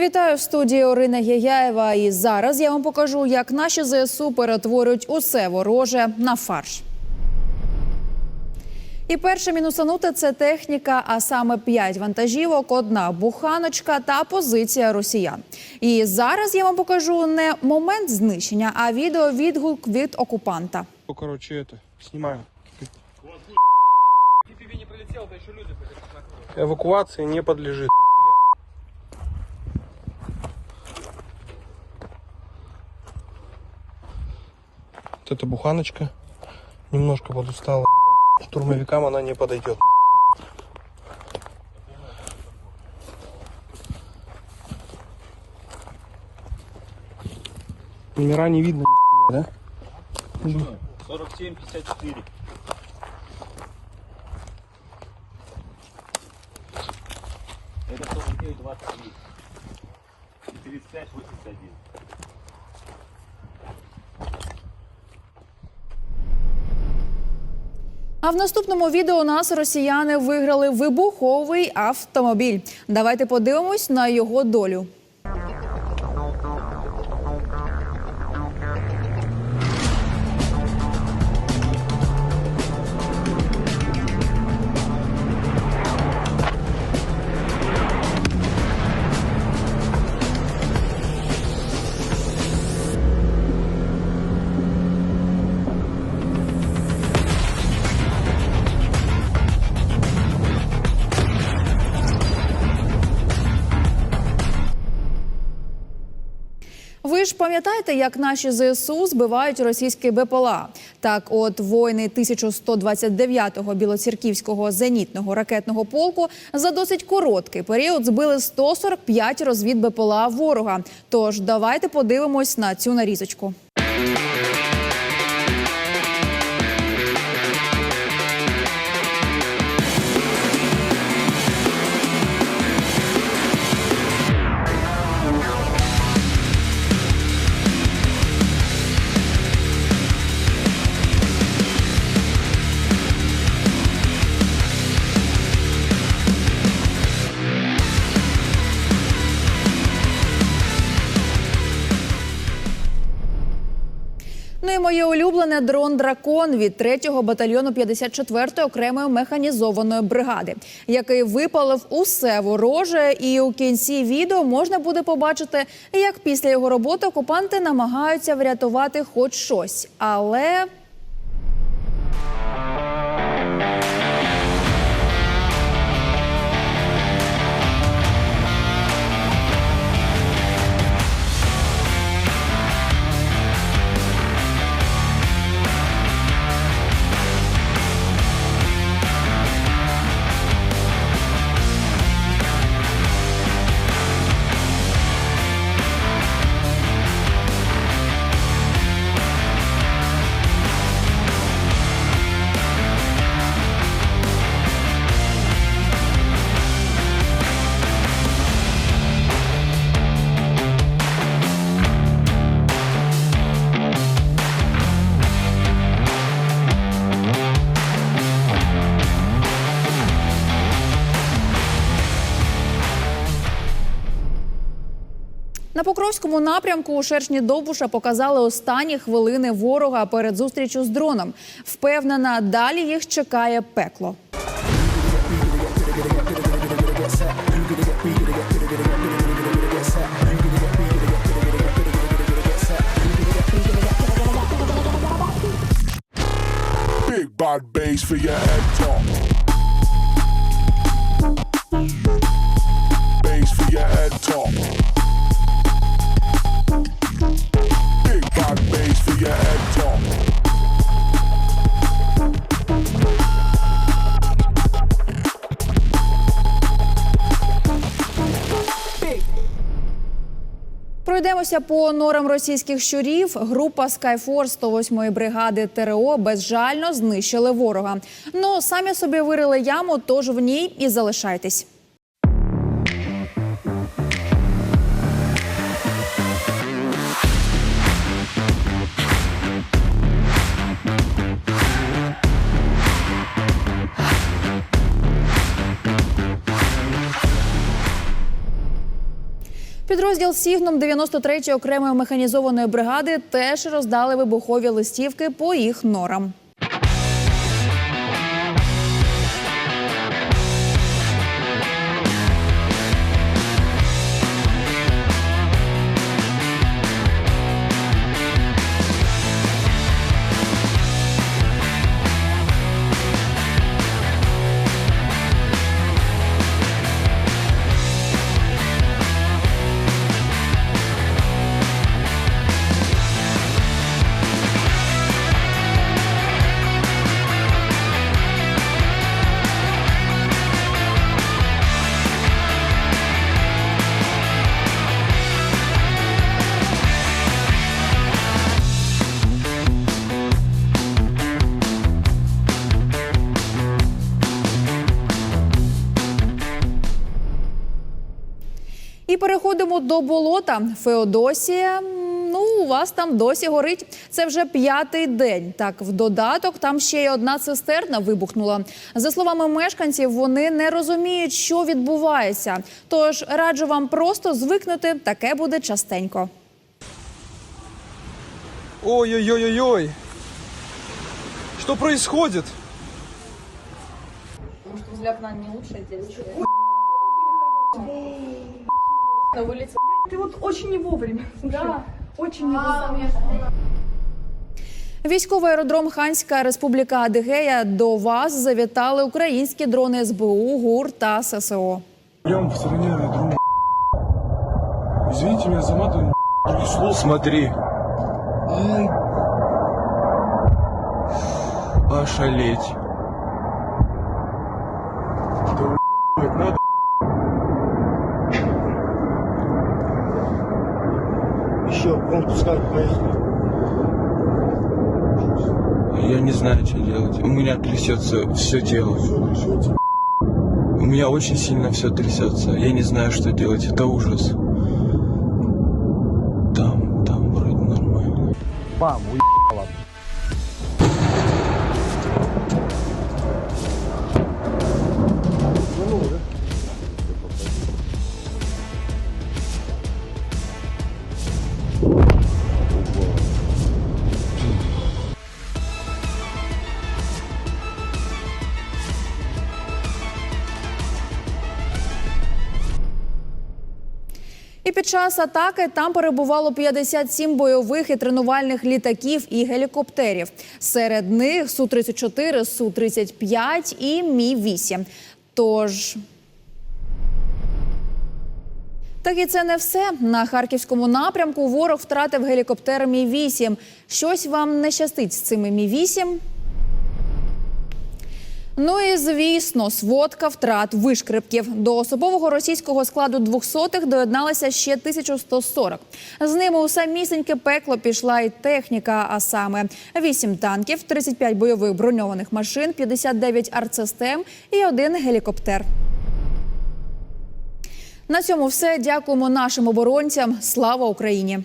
Вітаю в студії Орина Геяєва. І зараз я вам покажу, як наші ЗСУ перетворюють усе вороже на фарш. І перше мінусануте це техніка, а саме п'ять вантажівок, одна буханочка та позиція росіян. І зараз я вам покажу не момент знищення, а відео відгук від окупанта. Ну, короче, это, снимаю. Эвакуации не подлежит Вот эта буханочка немножко подустала. Штурмовикам она не подойдет. Номера не видно да? 47-54. Это 49-23. 35-81. А в наступному відео нас росіяни виграли вибуховий автомобіль. Давайте подивимось на його долю. Ж пам'ятаєте, як наші ЗСУ збивають російські БПЛА? Так, от воїни 1129-го білоцерківського зенітного ракетного полку за досить короткий період збили 145 розвід БПЛА ворога. Тож давайте подивимось на цю нарізочку. Моє улюблене дрон Дракон від 3-го батальйону 54-ї окремої механізованої бригади, який випалив усе вороже. І у кінці відео можна буде побачити, як після його роботи окупанти намагаються врятувати хоч щось, але На Покровському напрямку у Шершні Довбуша показали останні хвилини ворога перед зустрічю з дроном. Впевнена, далі їх чекає пекло. Big bad bass for your head top. Bass for your head top. Пройдемося по норам російських щурів. Група Skyforce 108-ї бригади ТРО безжально знищили ворога. Ну самі собі вирили яму, тож в ній і залишайтесь. Підрозділ Сігном 93-ї окремої механізованої бригади теж роздали вибухові листівки по їх норам. Переходимо до болота. Феодосія. Ну, у вас там досі горить. Це вже п'ятий день. Так, в додаток там ще й одна цистерна вибухнула. За словами мешканців, вони не розуміють, що відбувається. Тож раджу вам просто звикнути, таке буде частенько. Ой-ой-ой-ой-ой. Что происходит? Ты вот очень не вовремя. Да, очень не вовремя. Військовий аеродром Ханська Республіка Адигея до вас завітали українські дрони СБУ, ГУР та ССО. Прям в стороне аэродрома. Извините меня за матом. Смотри. Ай. Ошалеть. Пускай поехали. Я не знаю, что делать. У меня трясется все тело. У меня очень сильно все трясется. Я не знаю, что делать. Это ужас. Там, там вроде нормально. І під час атаки там перебувало 57 бойових і тренувальних літаків і гелікоптерів. Серед них су 34 су 35 і мі 8 Тож. Так і це не все. На харківському напрямку ворог втратив гелікоптер Мі 8 Щось вам не щастить з цими Мі 8 Ну і звісно, сводка втрат вишкрипків. До особового російського складу 200-х доєдналося ще 1140. З ними у самісіньке пекло пішла і техніка, а саме 8 танків, 35 бойових броньованих машин, 59 артсистем і один гелікоптер. На цьому все. Дякуємо нашим оборонцям. Слава Україні!